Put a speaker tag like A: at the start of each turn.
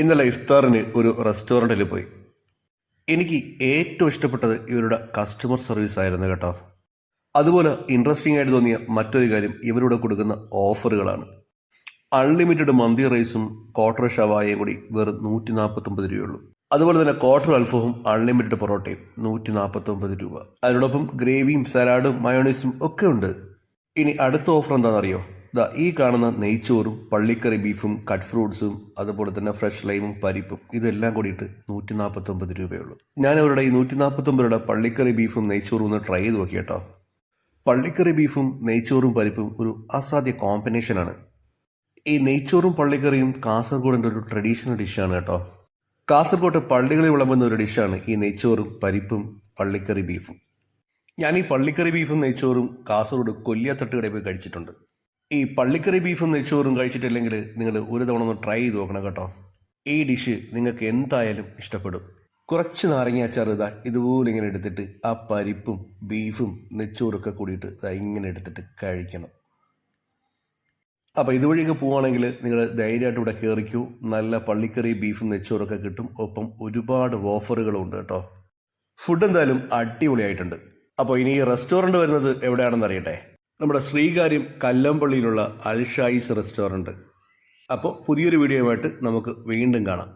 A: ഇന്നലെ ഇഫ്താറിന് ഒരു റെസ്റ്റോറന്റിൽ പോയി. എനിക്ക് ഏറ്റവും ഇഷ്ടപ്പെട്ടത് ഇവരുടെ കസ്റ്റമർ സർവീസ് ആയിരുന്നു കേട്ടോ. അതുപോലെ ഇൻട്രസ്റ്റിംഗ് ആയിട്ട് തോന്നിയ മറ്റൊരു കാര്യം ഇവരുടെ കൊടുക്കുന്ന ഓഫറുകളാണ് അൺലിമിറ്റഡ് മന്തി റൈസും ക്വാർട്ടർ ഷവായയും കൂടി വെറും നൂറ്റി നാൽപ്പത്തൊമ്പത് രൂപയുള്ളൂ. അതുപോലെ തന്നെ ക്വാർട്ടർ അൽഫവും അൺലിമിറ്റഡ് പൊറോട്ടയും നൂറ്റി നാൽപ്പത്തൊമ്പത് രൂപ. അതിനോടൊപ്പം ഗ്രേവിയും സലാഡും മയോണൈസും ഒക്കെ ഉണ്ട്. ഇനി അടുത്ത ഓഫർ എന്താണെന്നറിയോ? ഈ കാണുന്ന നെയ്ച്ചോറും പള്ളിക്കറി ബീഫും കട്ട് ഫ്രൂട്ട്സും അതുപോലെ തന്നെ ഫ്രഷ് ലൈമും പരിപ്പും ഇതെല്ലാം കൂടിയിട്ട് നൂറ്റി നാൽപ്പത്തൊമ്പത് രൂപയുള്ളൂ. ഞാൻ അവരുടെ ഈ നൂറ്റി നാൽപ്പത്തൊമ്പത് പള്ളിക്കറി ബീഫും നെയ്ച്ചോറും ഒന്ന് ട്രൈ ചെയ്ത് നോക്കി കേട്ടോ. പള്ളിക്കറി ബീഫും നെയ്ച്ചോറും പരിപ്പും ഒരു അസാധ്യ കോമ്പിനേഷനാണ് ഈ നെയ്ച്ചോറും പള്ളിക്കറിയും കാസർഗോഡിന്റെ ഒരു ട്രഡീഷണൽ ഡിഷാണ് കേട്ടോ. കാസർഗോഡ് പള്ളികളിൽ വിളമ്പുന്ന ഒരു ഡിഷാണ് ഈ നെയ്ച്ചോറും പരിപ്പും പള്ളിക്കറി ബീഫും. ഞാൻ ഈ പള്ളിക്കറി ബീഫും നെയ്ച്ചോറും കാസർഗോഡ് കൊല്ലിയാത്തട്ടുകടയിൽ പോയി കഴിച്ചിട്ടുണ്ട്. ഈ പള്ളിക്കറി ബീഫും നെച്ചോറും കഴിച്ചിട്ടില്ലെങ്കിൽ നിങ്ങൾ ഒരു തവണ ഒന്ന് ട്രൈ ചെയ്ത് നോക്കണം കേട്ടോ. ഈ ഡിഷ് നിങ്ങൾക്ക് എന്തായാലും ഇഷ്ടപ്പെടും. കുറച്ച് നാരങ്ങ അച്ചാർ ഇതാ ഇതുപോലെ ഇങ്ങനെ എടുത്തിട്ട് ആ പരിപ്പും ബീഫും നെച്ചോറൊക്കെ കൂടിയിട്ട് ഇതാ ഇങ്ങനെ എടുത്തിട്ട് കഴിക്കണം. അപ്പോൾ ഇതുവഴിയൊക്കെ പോവുകയാണെങ്കിൽ നിങ്ങൾ ധൈര്യമായിട്ട് ഇവിടെ കയറിക്കൂ നല്ല പള്ളിക്കറി ബീഫും നെച്ചോറൊക്കെ കിട്ടും. ഒപ്പം ഒരുപാട് ഓഫറുകളും ഉണ്ട് കേട്ടോ. ഫുഡ് എന്തായാലും അടിപൊളിയായിട്ടുണ്ട്. അപ്പോൾ ഇനി ഈ റെസ്റ്റോറന്റ് വരുന്നത് എവിടെയാണെന്ന് അറിയട്ടെ? നമ്മുടെ ശ്രീകാര്യം കല്ലമ്പള്ളിയിലുള്ള അൽഷായിസ് റെസ്റ്റോറന്റ്. അപ്പോൾ പുതിയൊരു വീഡിയോയുമായിട്ട് നമുക്ക് വീണ്ടും കാണാം.